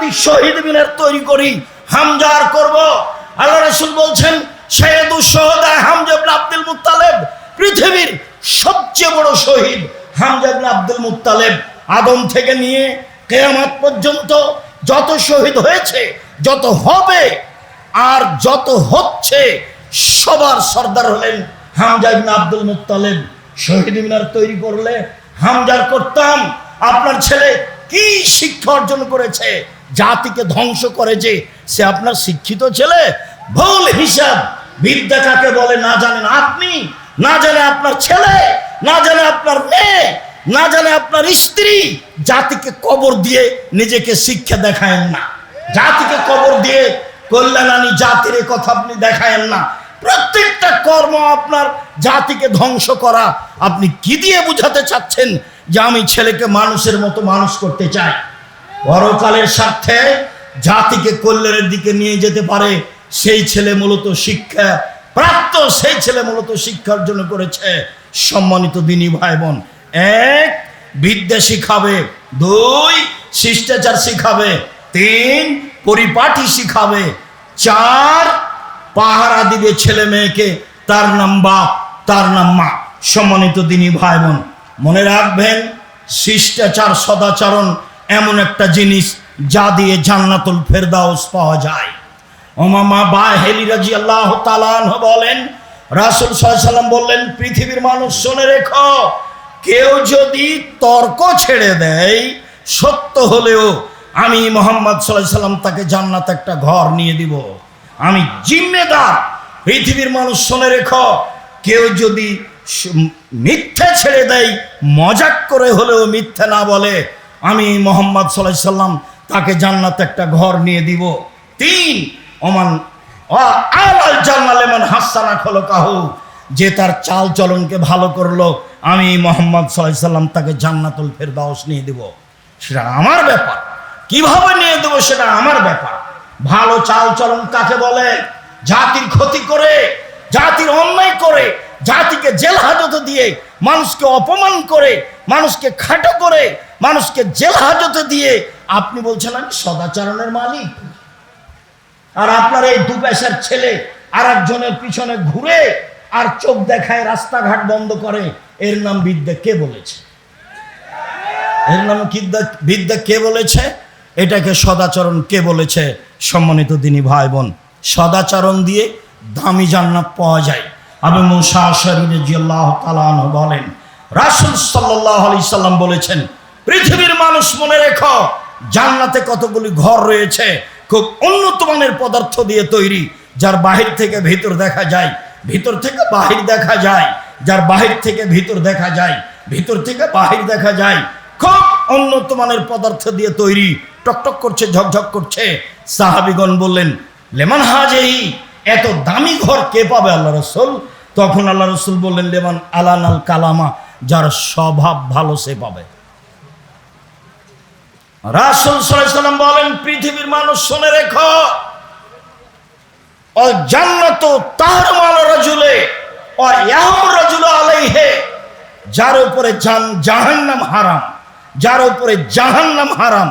যদি শহীদ মিনার তৈরি করি, হামজার করব। আল্লাহ রসুল বলছেন, সৈয়দ সোহদা হামজাবুল আব্দুল মুত্তালেব পৃথিবীর সবচেয়ে বড় শহীদ হামজাবুল আব্দুল মুত্তালেব। আদম থেকে নিয়ে কেয়ামাত পর্যন্ত যত শহীদ হয়েছে, যত হবে আর যত হচ্ছে, সবার সর্দার হলেন হামজা ইবনে আব্দুল মুত্তালেব। শহীদ মিনার তৈরি করলে হামজার করতাম। আপনার ছেলে কি শিক্ষা অর্জন করেছে? জাতিকে ধ্বংস করেছে সে আপনার শিক্ষিত ছেলে, ভুল হিসাব। বিদ্যা কাকে বলে না জানেন আপনি? না জানে আপনার ছেলে, না জানে আপনার মেয়ে, না জানে আপনার স্ত্রী। জাতিকে কবর দিয়ে নিজেকে শিক্ষা দেখায়েন না। জাতিকে কবর দিয়ে কল্যাণানী জাতির কথা আপনি দেখায়েন না। প্রত্যেকটা কর্ম আপনার জাতিকে ধ্বংস করা। আপনি কি দিয়ে বুঝাতে চাচ্ছেন যে আমি ছেলেকে মানুষের মতো মানুষ করতে চাই? পরকালের স্বার্থে জাতিকে কল্যাণের দিকে নিয়ে যেতে পারে, সেই ছেলে মূলত শিক্ষা প্রাপ্ত, সেই ছেলে মূলত শিক্ষা অর্জন করেছে। সম্মানিত দিনী ভাই বোন এক, বিদ্যা শিখাবে। দুই, শিষ্টাচার শিখাবে। তিন, পরিপাটি শিখাবে। চার, পাহারা দিবে ছেলে মেয়েকে। তার নাম বাপ, তার নাম মা। সম্মানিত দিনী ভাই বোন মনে রাখবেন, শিষ্টাচার সদাচরণ এমন একটা জিনিস যা দিয়ে জান্নাতুল ফেরদাউস পাওয়া যায়। ওমামা বা হেলি রাজি আল্লাহ তালান বলেন, রাসুল সাল্লাম বললেন, পৃথিবীর মানুষ শুনে রেখো, কেউ যদি তর্ক ছেড়ে দেয়, সত্য হলেও আমি মোহাম্মদ সাল্লাম তাকে জান্নাত একটা ঘর নিয়ে দিব। আমি জিম্মেদার, পৃথিবীর মানুষ শুনে রেখো, কেউ যদি মিথ্যা ছেড়ে দেয়, মজাক করে হলেও মিথ্যা না বলে আমি মোহাম্মদ সাল্লাহ সাল্লাম তাকে জান্নাত একটা ঘর নিয়ে দিব। তিন, ওমান আলাল জান্নালেমান হাসানা খলো কাহু যে তার চাল চলনকে ভালো করল, আমি মোহাম্মদ সাল্লাহ সাল্লাম তাকে জান্নাতুল ফেরদাউস নিয়ে দিব। সেটা আমার ব্যাপার। কীভাবে নিয়ে দেবো সেটা আমার ব্যাপার। ভালো চাল চলন কাকে বলে? জাতির ক্ষতি করে, জাতির অন্যায় করে, জাতিকে জেল হাজতে দিয়ে মানুষকে অপমান করে, মানুষকে খাটো করে মানুষকে জেল হাজতে দিয়ে আপনি বলছেন আমি সদাচরণের মালিক। আর আপনার এই দু পয়সার ছেলে আর একজনের পিছনে ঘুরে আর চোখ দেখায় রাস্তাঘাট বন্ধ করে, এর নাম বিদ্যা কে বলেছে? এর নাম বিদ্যা কে বলেছে? এটাকে সদাচরণ কে বলেছে? সম্মানিত দিনী ভাই বোন সদাচরণ দিয়ে দামি জান্নাত পাওয়া যায়। আমি মুসা শরীরে জিয়াল্লাহ তালান বলেন, রাসুল সাল্লাহ আলি সাল্লাম বলেছেন পৃথিবীর মানুষ মনে রেখো, জান্নাতে কতগুলি ঘর রয়েছে, খুব উন্নত মানের পদার্থ দিয়ে তৈরি, যার বাহির থেকে ভিতর দেখা যায়, ভিতর থেকে বাহির দেখা যায়, যার বাহির থেকে ভিতর দেখা যায়, ভিতর থেকে বাহির দেখা যায়, খুব উন্নত মানের পদার্থ দিয়ে তৈরি টকটক করছে ঝকঝক করছে, সাহাবিগণ বললেন, লেমান হাজেই এত দামি ঘর কে পাবে আল্লাহ রসুল? তখন আল্লাহ রসুল বললেন, লেমান আলান আল কালামা, যার স্বভাব ভালো সে পাবে। রাসুল সাল্লাম বলেন, পৃথিবীর মানুষ শুনে রেখো ও জান্নাত তার মাল রাজুলে রাজুল আলাইহে, যার উপরে জাহান্নাম হারাম, যার উপরে জাহান্নাম হারাম,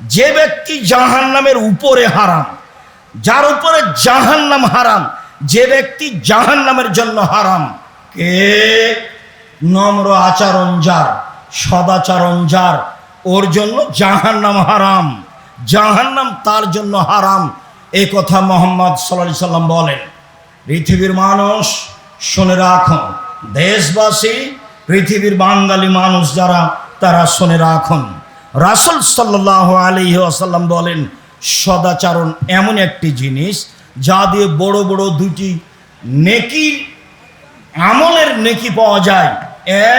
যে ব্যক্তি জাহান্নামের উপরে হারাম, যার উপরে জাহান্নাম হারাম, যে ব্যক্তি জাহান্নামের জন্য হারাম, কে? নম্র আচরণ যার সদাচরণ যার ওর জন্য জাহান্নাম হারাম। জাহান্নাম তার জন্য হারাম। এ কথা মোহাম্মদ সাল্লাহ সাল্লাম বলেন, পৃথিবীর মানুষ, শুনে রাখুন দেশবাসী, পৃথিবীর বাঙালি মানুষ যারা, তারা শুনে রাখুন। রাসুল সাল্লাহ আলী আসাল্লাম বলেন, সদাচরণ এমন একটি জিনিস, যা দিয়ে বড় বড় দুটি নেকি, আমলের নেকি পাওয়া যায়।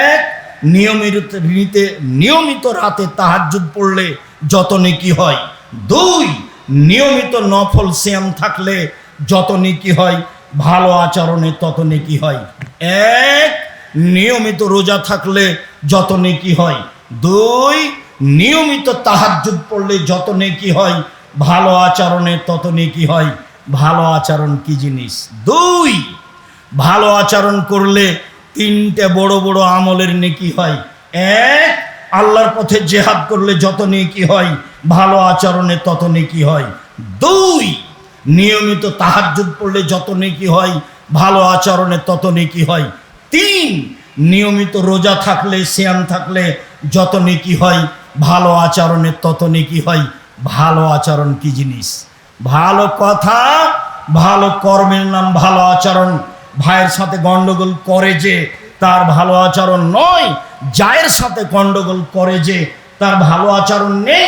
এক নিয়মিত নিতে নিয়মিত রাতে তাহাজ্জুদ পড়লে যত নেকি হয়। দুই, নিয়মিত নফল শ্যাম থাকলে যত নেকি হয়, ভালো আচরণে তত নেকি হয়। এক, নিয়মিত রোজা থাকলে যত নেকি হয়। দুই, নিয়মিত তাহাজ্জুদ পড়লে যত নেকি হয়, ভালো আচরণে তত নেকি হয়। ভালো আচরণ কি জিনিস? দুই, ভালো আচরণ করলে তিনটে বড় বড় আমলের নেকি হয়। এক, আল্লাহর পথে জেহাদ করলে যত নেকি হয়, ভালো আচরণে তত নেকি হয়। দুই, নিয়মিত তাহাজ্জুদ পড়লে যত নেকি হয়, ভালো আচরণে তত নেকি হয়। তিন, নিয়মিত রোজা থাকলে, সিয়াম থাকলে যত নেকি হয়, ভালো আচরণে তত নেকি হয়। ভালো আচরণ কি জিনিস? ভালো কথা, ভালো কর্মের নাম, ভালো আচরণ। ভাইয়ের সাথে গন্ডগোল করে যে তার ভালো আচরণ নয়, জায়ের সাথে গন্ডগোল করে যে তার ভালো আচরণ নেই,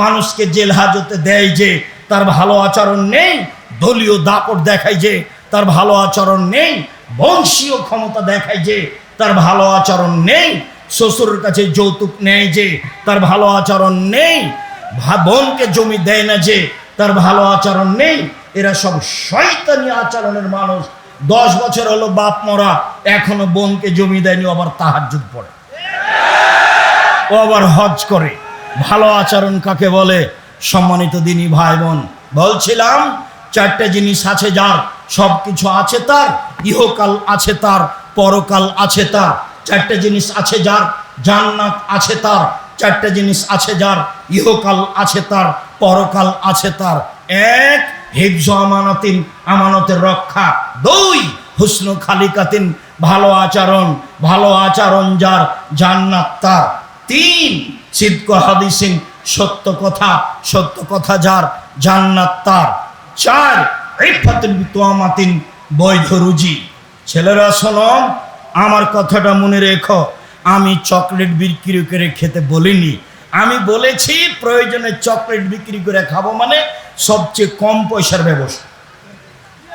মানুষকে জেল হাজতে দেয় যে তার ভালো আচরণ নেই, দলীয় দাপট দেখায় যে তার ভালো আচরণ নেই, বংশীয় ক্ষমতা দেখায় যে তার ভালো আচরণ নেই, শ্বশুরের কাছে যৌতুক নেয় যে তার ভালো আচরণ নেই বোনকে জমি দেয় না যে তার ভালো আচরণ নেই। এরা সব শয়তানি আচরণের মানুষ। দশ বছর হলো বাপ মরা, এখনও বোনকে জমি দেয়নি আবার তাহার যুগ পড়ে। ও আবার হজ করে। ভালো আচরণ কাকে বলে? সম্মানিত দিনী ভাই বোন বলছিলাম, চারটে জিনিস আছে যার সব কিছু আছে তার, ইহকাল আছে তার, পরকাল আছে তার। চারটে জিনিস আছে যার, জান্নাত আছে তার। চারটে জিনিস আছে যার, ইহকাল আছে তার, পরকাল আছে তার। এক হিফজ আমানতিন, আমানতের রক্ষা। দুই, হুসন খালিকাতিন, ভালো আচরণ ভালো আচরণ যার, জান্নাত তার। তিন, সিদ্ক হাদিসিন, সত্য কথা সত্য কথা যার, জান্নাত তার। চার, ইফাতুল বিতোয়ামাতিন, বৈধ রুজি। ছেলেরা, শোনো, আমার কথাটা মনে রেখো। আমি চকলেট বিক্রি করে খেতে বলিনি। আমি বলেছি প্রয়োজনে চকলেট বিক্রি করে খাব মানে সবচেয়ে কম পয়সার ব্যবসা।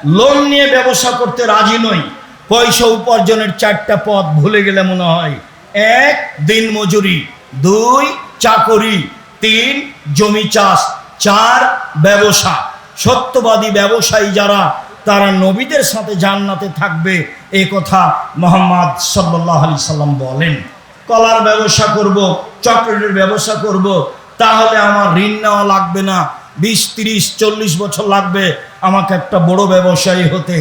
লোন নিয়ে ব্যবসা করতে রাজি নই। পয়সা উপার্জনের চারটা পথ ভুলে গেলে মনে হয়। এক, দিন মজুরি। দুই, চাকরি। তিন, জমি চাষ। চার, ব্যবসা। সত্যবাদী ব্যবসায়ী যারা, তারা নবীদের সাথে জান্নাতে থাকবে, এ কথা মোহাম্মদ সাল্লাহ আলি সাল্লাম বলেন। কলার ব্যবসা করব, চকলেটের ব্যবসা করব, তাহলে আমার ঋণ নেওয়া লাগবে না। বিশ, তিরিশ, চল্লিশ বছর লাগবে আমাকে একটা বড় ব্যবসায়ী হতে।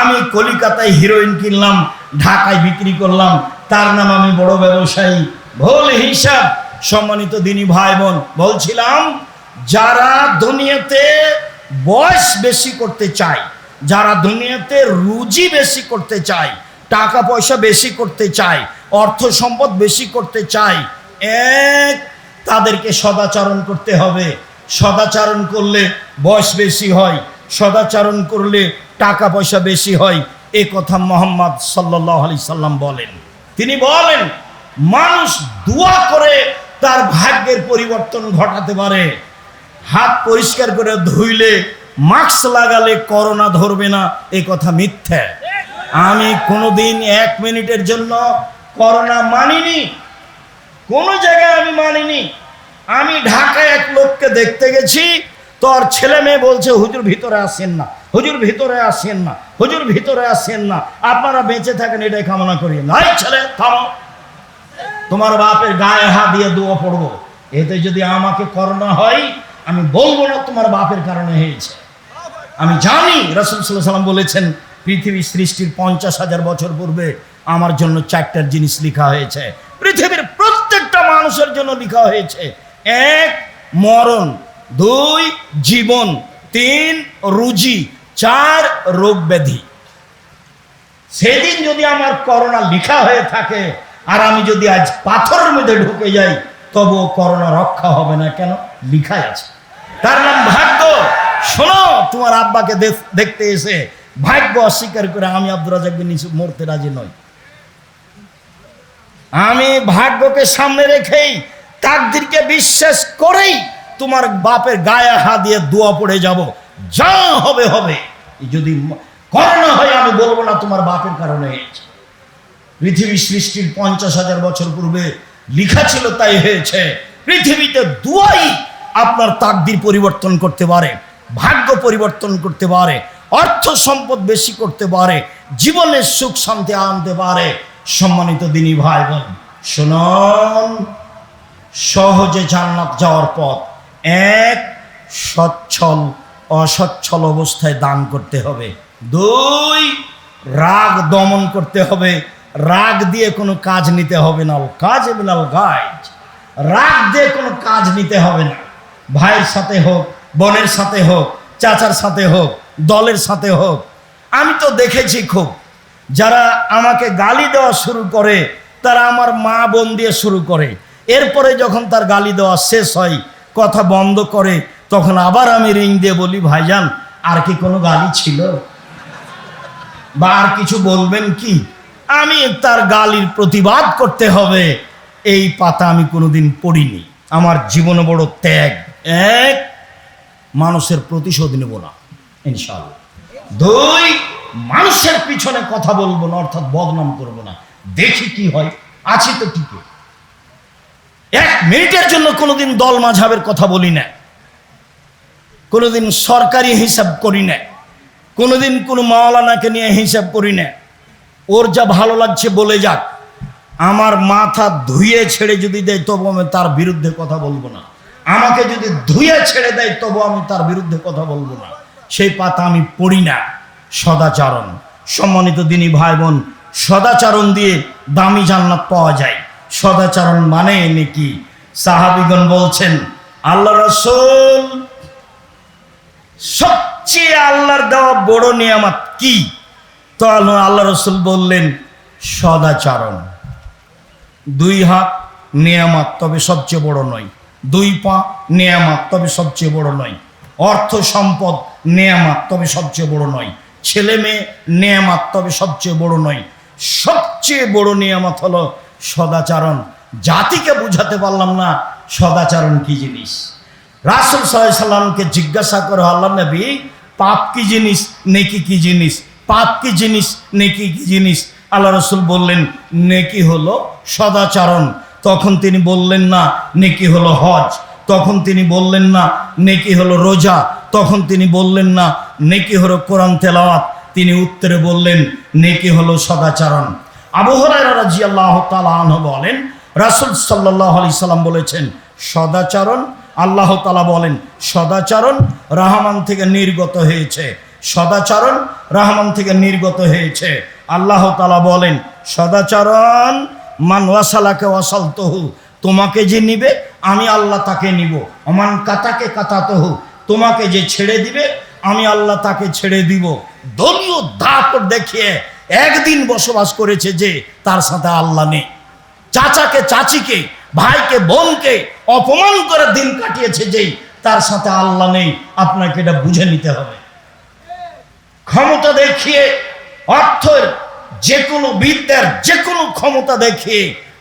আমি কলিকাতায় হিরোইন কিনলাম, ঢাকায় বিক্রি করলাম, তার নাম আমি বড় ব্যবসায়ী। ভুল হিসাব, সম্মানিত দিনী ভাই বোন বলছিলাম, যারা দুনিয়াতে বয়স বেশি করতে চায়, যারা দুনিয়াতে রুজি বেশি করতে চায় টাকা পয়সা বেশি করতে চায়, অর্থ সম্পদ বেশি করতে চায়, এক, তাদেরকে সদাচরণ করতে হবে। সদাচরণ করলে বয়স বেশি হয়, সদাচরণ করলে টাকা পয়সা বেশি হয়, এ কথা মোহাম্মদ সাল্লাহ আলি সাল্লাম বলেন। তিনি বলেন, মানুষ দোয়া করে তার ভাগ্যের পরিবর্তন ঘটাতে পারে। হাত পরিষ্কার করে ধুইলে, মাস্ক লাগালে করোনা ধরবে না, এ কথা মিথ্যা। আমি কোনোদিন এক মিনিটের জন্য করোনা মানিনি। কোনো জায়গায় আমি মানিনি। আমি ঢাকায় এক লোককে দেখতে গেছি, তোর ছেলে মেয়ে বলছে, হুজুর, ভিতরে আসেন না। হুজুর, ভিতরে আসেন না। হুজুর, ভিতরে আসেন না। আপনারা বেঁচে থাকেন, এটাই কামনা করি। নাই ছেলে, থামো। তোমার বাপের গায়ে হাত দিয়ে দোয়া পড়ব। এতে যদি আমাকে করোনা হয়, আমি বলব না তোমার বাপের কারণে হয়েছে। আমি জানি, রসুল সাল্লাহ সাল্লাম বলেছেন পৃথিবী সৃষ্টির পঞ্চাশ হাজার বছর পূর্বে আমার জন্য চারটার জিনিস লেখা হয়েছে। পৃথিবীর প্রত্যেকটা মানুষের জন্য লেখা হয়েছে। এক, মরণ। দুই, জীবন। তিন, রুজি। চার, রোগ ব্যাধি। সেদিন যদি আমার করোনা লিখা হয়ে থাকে আর আমি যদি আজ পাথরের মধ্যে ঢুকে যাই, তবুও করোনা রক্ষা হবে না কেন? লিখাই আছে। তার নাম ভাগ্য। শোনো, তোমার আব্বাকে দেখতে এসে ভাগ্য অস্বীকার করে আমি আব্দুর রাজাক বিন ইউসুফ মরতে রাজি নই। আমি ভাগ্যকে সামনে রেখেই, তাকদিরকে বিশ্বাস করেই তোমার বাপের গায়ে হাত দিয়ে দোয়া পড়ে যাব। যা হবে হবে। যদি করোনা হয়, আমি বলব না তোমার বাপের কারণে। পৃথিবী সৃষ্টির পঞ্চাশ হাজার বছর পূর্বে লিখা ছিল, তাই হয়েছে। পৃথিবীতে দুয়াই আপনার তাকদির পরিবর্তন করতে পারে, ভাগ্য পরিবর্তন করতে পারে। অর্থ সম্পদ বেশি করতে পারে জীবনের সুখ শান্তি আনতে পারে। সম্মানিত দিনী ভাই বোন শুনুন, সহজে জান্নাত যাওয়ার পথ এক, সচ্ছল, অসচ্ছল অবস্থায় দান করতে হবে। দুই, রাগ দমন করতে হবে। রাগ দিয়ে কোনো কাজ নিতে হবে না। কাজ বিনাল গাইজ রাগ দিয়ে কোনো কাজ নিতে হবে না। ভাইয়ের সাথে হোক, বোনের সাথে হোক চাচার সাথে হোক, দলের সাথে হোক। আমি তো দেখেছি খুব, যারা আমাকে গালি দেওয়া শুরু করে, তারা আমার মা বোন দিয়ে শুরু করে। এরপরে যখন তার গালি দেওয়া শেষ হয়, কথা বন্ধ করে, তখন আবার আমি রিং দিয়ে বলি, ভাইজান, আর কি কোনো গালি ছিল? বা আর কিছু বলবেন কি? আমি তার গালির প্রতিবাদ করতে হবে। এই পাতা আমি কোনোদিন পড়িনি। আমার জীবনে বড় ত্যাগ। এক মানুষের প্রতিশোধ নেব না, ইনশাআল্লাহ। দুই, মানুষের পিছনে কথা বলব না, অর্থাৎ বদনাম করব না। দেখি কি হয়, আছি তো টিকে এক মিনিটের জন্য কোনোদিন দল মাঝাবের কথা বলি না। কোনোদিন সরকারি হিসাব করি না। কোনোদিন কোনো মাওলানাকে নিয়ে হিসাব করি না। ওর যা ভালো লাগছে বলে যাক। আমার মাথা ধুয়ে ছেড়ে যদি দেয় তবু আমি তার বিরুদ্ধে কথা বলব না। আমাকে যদি ধুয়ে ছেড়ে দেয় তবু আমি তার বিরুদ্ধে কথা বলব না। সেই পাতা আমি পড়ি না। সদাচারণ। সম্মানিত দিনী ভাই বোন সদাচারণ দিয়ে দামি জান্নাত পাওয়া যায়। সদাচারণ মানে নাকি? সাহাবিগণ বলছেন, আল্লাহ রসুল, সবচেয়ে আল্লাহর দেওয়া বড় নিয়ামত কি? তো আল্লাহ রসুল বললেন, সদাচারণ। দুই হাত নিয়ামত, তবে সবচেয়ে বড় নয়। দুই পা নিয়ামত তবে সবচেয়ে বড় নয়। অর্থ সম্পদ নিয়ামত তবে সবচেয়ে বড় নয়। ছেলে মেয়ে নিয়ামত তবে সবচেয়ে বড় নয়। সবচেয়ে বড় নিয়ামত হলো সদাচারণ। জাতিকে বুঝাতে পারলাম না সদাচারণ কি জিনিস। রাসুল সাল্লামকে জিজ্ঞাসা করে আল্লাহ নবী, পাপ কি জিনিস, নেকি কি জিনিস? পাপ কি জিনিস, নেকি কি জিনিস? আল্লাহ রসুল বললেন, নেকি হলো সদাচরণ। তখন তিনি বললেন না, নেকি হলো হজ। তখন তিনি বললেন না, নেকি হলো রোজা। তখন তিনি বললেন না, নেকি হলো কোরআন তেলাওয়াত। তিনি উত্তরে বললেন, নেকি হলো সদাচরণ। আবু হরাইরা রাদিয়াল্লাহু তাআলা আনহু বলেন, রাসূল সাল্লাল্লাহু আলাইহি সাল্লাম বলেছেন, সদাচরণ, আল্লাহ তাআলা বলেন, সদাচরণ রহমান থেকে নির্গত হয়েছে। সদাচরণ রহমান থেকে নির্গত হয়েছে। আল্লাহ তাআলা বলেন, সদাচরণ মান ওয়াসালাকে ওয়াসালতহু, তোমাকে যে নিবে, আমি আল্লাহ তাকে নিব। অমান কাতাকে কাতাতহু, তোমাকে যে ছেড়ে দিবে, আমি আল্লাহ তাকে ছেড়ে দিব। দলীয় দাপ দেখিয়ে একদিন বসবাস করেছে যে তার সাথে আল্লাহ নেই। চাচাকে, চাচিকে, ভাইকে, বোনকে অপমান করে দিন কাটিয়েছে যেই তার সাথে আল্লাহ নেই। আপনাকে এটা বুঝে নিতে হবে। ক্ষমতা দেখিয়ে অর্থের যে কোনো বিদ্যার যে কোনো ক্ষমতা দেখে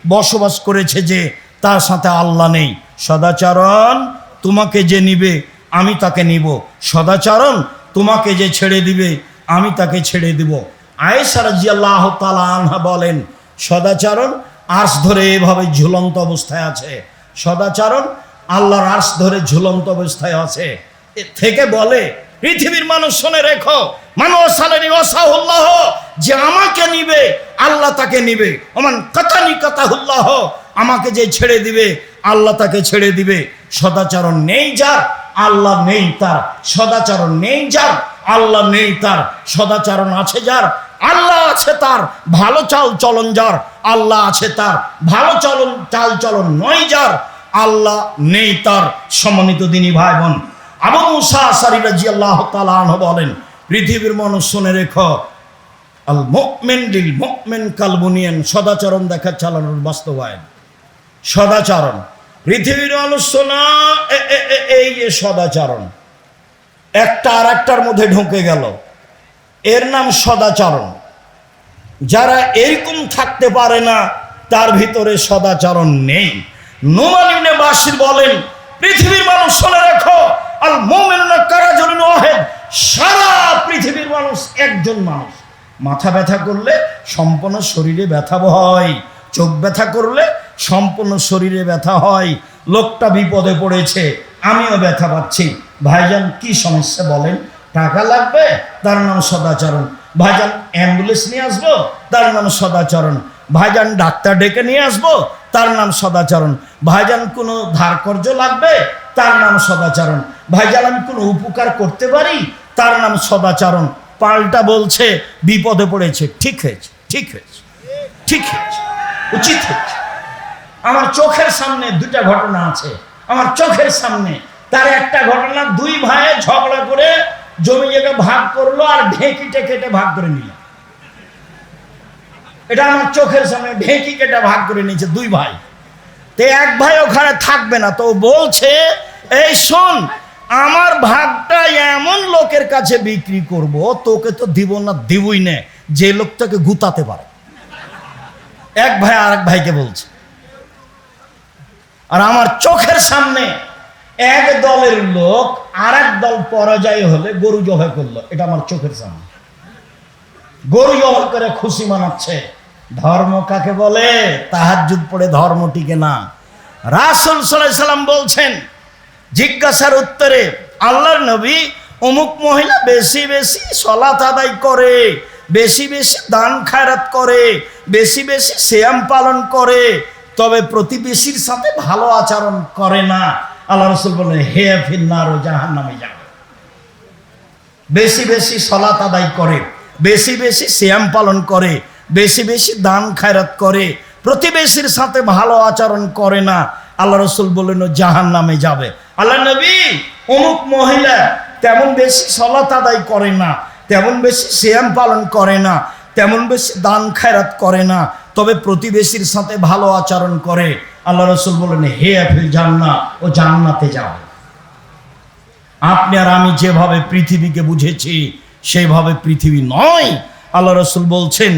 বসবাস করেছে যে তার সাথে আল্লাহ নেই। সদাচরণ তোমাকে যে নিবে, আমি তাকে নিব। সদাচরণ তোমাকে যে ছেড়ে দিবে, আমি তাকে ছেড়ে দিব। আয়েশা রাজিয়াল্লাহ তালা আনহা বলেন, সদাচরণ আর্স ধরে এভাবে ঝুলন্ত অবস্থায় আছে। সদাচরণ আল্লাহর আর্স ধরে ঝুলন্ত অবস্থায় আছে। থেকে বলে, পৃথিবীর মানুষ শুনে রেখো, মানুষ যে আমাকে নিবে, আল্লাহ তাকে নিবে। অমান কাতানি কাতাহুল্লাহ, আমাকে যে ছেড়ে দিবে, আল্লাহ তাকে ছেড়ে দিবে। সদাচরণ নেই যার, আল্লাহ নেই তার। সদাচরণ নেই যার, আল্লাহ নেই তার। সদাচরণ আছে যার, আল্লাহ আছে তার। ভালো চাল চলন যার, আল্লাহ আছে তার। ভালো চলন, চাল চলন নয় যার, আল্লাহ নেই তার। সম্মানিত দিনী ভাই বোন আবু মুসা আসারি রাজি আল্লাহ তালাহ বলেন, পৃথিবীর মানুষ শুনে রেখো আল মুকমেন লিল মুকমেন কালবুনিয়ান, সদাচরণ দেখা চালানোর বাস্তবায়ন। সদাচরণ। পৃথিবীর এ- এই যে সদাচরণ। একটা আর একটার মধ্যে ঢুকে গেল। এর নাম সদাচরণ। যারা এরকম থাকতে পারে না, তার ভিতরে সদাচরণ নেই। নোমানিনে বাসির বলেন, পৃথিবীর মানুষ শুনে রাখো, আল মোমেনা কারাজরিন ওয়াহেদ, সারা পৃথিবীর মানুষ একজন মানুষ। মাথা ব্যথা করলে সম্পূর্ণ শরীরে ব্যথা হয়। চোখ ব্যথা করলে সম্পূর্ণ শরীরে ব্যথা হয়। লোকটা বিপদে পড়েছে, আমিও ব্যথা পাচ্ছি। ভাইজান, কি সমস্যা বলেন? টাকা লাগবে? তার নাম সদাচরণ। ভাইজান, অ্যাম্বুলেন্স নিয়ে আসব? তার নাম সদাচরণ। ভাইজান, ডাক্তার ডেকে নিয়ে আসব? তার নাম সদাচরণ। ভাইজান, কোনো ধার কর্য লাগবে? তার নাম সদাচরণ। ভাইজান, আমি কোনো উপকার করতে পারি? তার নাম সদাচরণ। পাল্টা বলছে, বিপদে পড়েছে। ঠিক হয়েছে ঠিক হয়েছে ঠিক হয়েছে, উচিত হয়েছে। আমার চোখের সামনে দুটা ঘটনা আছে। আমার চোখের সামনে, তার একটা ঘটনা, দুই ভাইয়ে ঝগড়া করে জমি জায়গা ভাগ করল আর ঢেঁকিটে কেটে ভাগ করে নিল। এটা আমার চোখের সামনে, ঢেঁকি কেটে ভাগ করে নিয়েছে দুই ভাই। তে এক ভাই ওখানে থাকবে না, তো বলছে, এই শোন আমার ভাগটা এমন লোকের কাছে বিক্রি করব, তোকে তো দিব না, দিবই না। যে লোকটাকে গুতাতে পারে। এক ভাই আর এক ভাইকে বলছে। আর আমার চোখের সামনে এক দলের লোক আর দল পরাজয় হলে গরু জবাই করল। এটা আমার চোখের সামনে। গরু জবাই করে খুশি মানাচ্ছে। ধর্ম কাকে বলে? তাহাজ্জুদ পড়ে ধর্ম টিকে না। রাসুল সাল্লাম বলছেন জিজ্ঞাসার উত্তরে, আল্লাহর নবী অমুক মহিলা বেশি বেশি সলাত আদায় করে, বেশি বেশি দান খায়রাত করে, বেশি বেশি শ্যাম পালন করে, তবে প্রতিবেশীর সাথে ভালো আচরণ করে না। আল্লাহ রসুল বললেন, হে ফিন্নার জাহান নামে যাবে। বেশি বেশি সলাত আদায় করে, বেশি বেশি শ্যাম পালন করে, বেশি বেশি দান খায়রাত করে প্রতিবেশীর সাথে ভালো আচরণ করে না। আল্লাহ রসুল বললেন, ও জাহান নামে যাবে। আল্লাহ নবী, অমুক মহিলা তেমন বেশি সলাত আদায় করে না, তেমন বেশি শ্যাম পালন করে না, তেমন বেশি দান খায়রাত করে না, তবে প্রতিবেশীর সাথে ভালো আচরণ করে। আল্লাহ রসুল বললেন, হে আফিল জান্না ও জান্নাতে যাবে আপনি আর আমি যেভাবে পৃথিবীকে বুঝেছি, সেইভাবে পৃথিবী নয়। আল্লাহ রসুল বলছেন,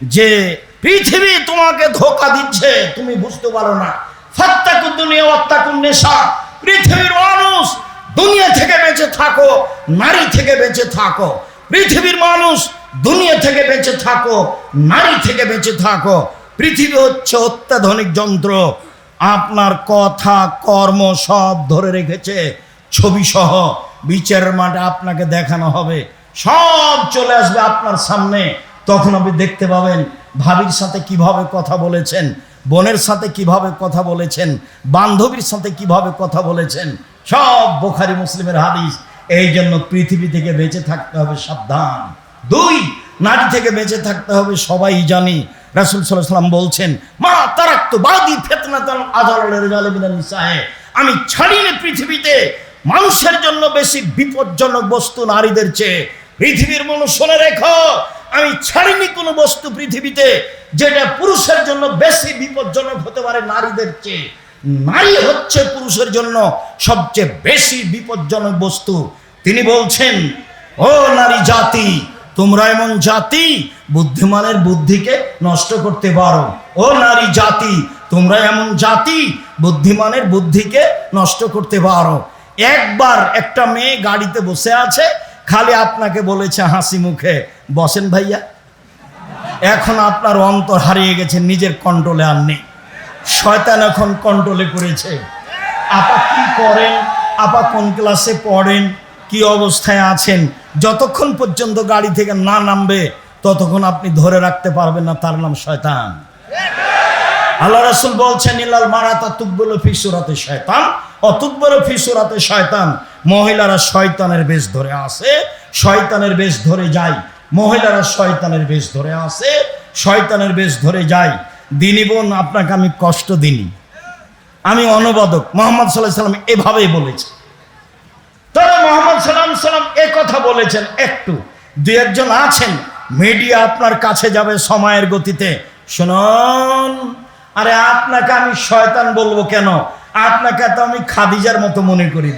যে পৃথিবী তোমাকে ধোকা দিচ্ছে, তুমি বুঝতে পারো না। পৃথিবীর মানুষ দুনিয়া থেকে বেঁচে থাকো, নারী থেকে বেঁচে থাকো। পৃথিবীর মানুষ দুনিয়া থেকে বেঁচে থাকো, নারী থেকে বেঁচে থাকো। পৃথিবী হচ্ছে অত্যাধুনিক যন্ত্র। আপনার কথা, কর্ম সব ধরে রেখেছে ছবি সহ বিচারের মাঠে আপনাকে দেখানো হবে। সব চলে আসবে আপনার সামনে। তখন আপনি দেখতে পাবেন ভাবির সাথে কীভাবে কথা বলেছেন। বোনের সাথে কীভাবে কথা বলেছেন? বান্ধবীর সাথে কীভাবে কথা বলেছেন? সব বোখারি মুসলিমের হাদিস। এই জন্য পৃথিবী থেকে বেঁচে থাকতে হবে সাবধান। দুই, নারী থেকে বেঁচে থাকতে হবে, সবাই জানি। রাসুল সাল্লাম বলছেন, মা তারাক্ত বাদি ফেতনাতাল আদালের আমি ছাড়িনি পৃথিবীতে। মানুষের জন্য বেশি বিপজ্জনক বস্তু নারীদের চেয়ে। পৃথিবীর মানুষ শুনে রেখো। আমি ছাড়িনি কোনো বস্তু পৃথিবীতে যেটা পুরুষের জন্য বেশি বিপজ্জনক হতে পারে নারীদের চেয়ে। নারী হচ্ছে পুরুষের জন্য সবচেয়ে বেশি বিপজ্জনক বস্তু। তিনি বলছেন, ও নারী জাতি, তোমরা এমন জাতি বুদ্ধিমানের বুদ্ধিকে নষ্ট করতে পারো। ও নারী জাতি, তোমরা এমন জাতি বুদ্ধিমানের বুদ্ধিকে নষ্ট করতে পারো। একবার একটা মেয়ে গাড়িতে বসে আছে খালি আপনাকে বলেছে হাসি মুখে। বসেন ভাইয়া। এখন আপনার অন্তর হারিয়ে গেছে, নিজের কন্ট্রোলে আর নেই। শয়তান এখন কন্ট্রোলে করেছে। আপা কি করেন? আপা কোন ক্লাসে পড়েন? কি অবস্থায় আছেন? যতক্ষণ পর্যন্ত গাড়ি থেকে না নামবে, ততক্ষণ আপনি ধরে রাখতে পারবেন না তার নাম শয়তান। আল্লাহ রাসুল বলছেন ইলাল মারাতা তুকবল ফিসুরাতে শয়তান। অতুকবল ফিসুরাতে শয়তান, মহিলারা শয়তানের বেশ ধরে আসে শয়তানের বেশ ধরে যায়। মহিলারা শয়তানের বেশ ধরে আসে শয়তানের বেশ ধরে যায়। দিনী বোন, আপনাকে আমি কষ্ট দিনি আমি অনুবাদক, মোহাম্মদ সাল্লাহ সাল্লাম এভাবেই বলেছি তবে মোহাম্মদ সাল্লাম সাল্লাম এ কথা বলেছেন একটু। দু একজন আছেন, মিডিয়া আপনার কাছে যাবে সময়ের গতিতে। শুনুন। আরে আপনাকে আমি শয়তান বলব কেন? আপনাকে তো আমি খাদিজার মতো মনে করি।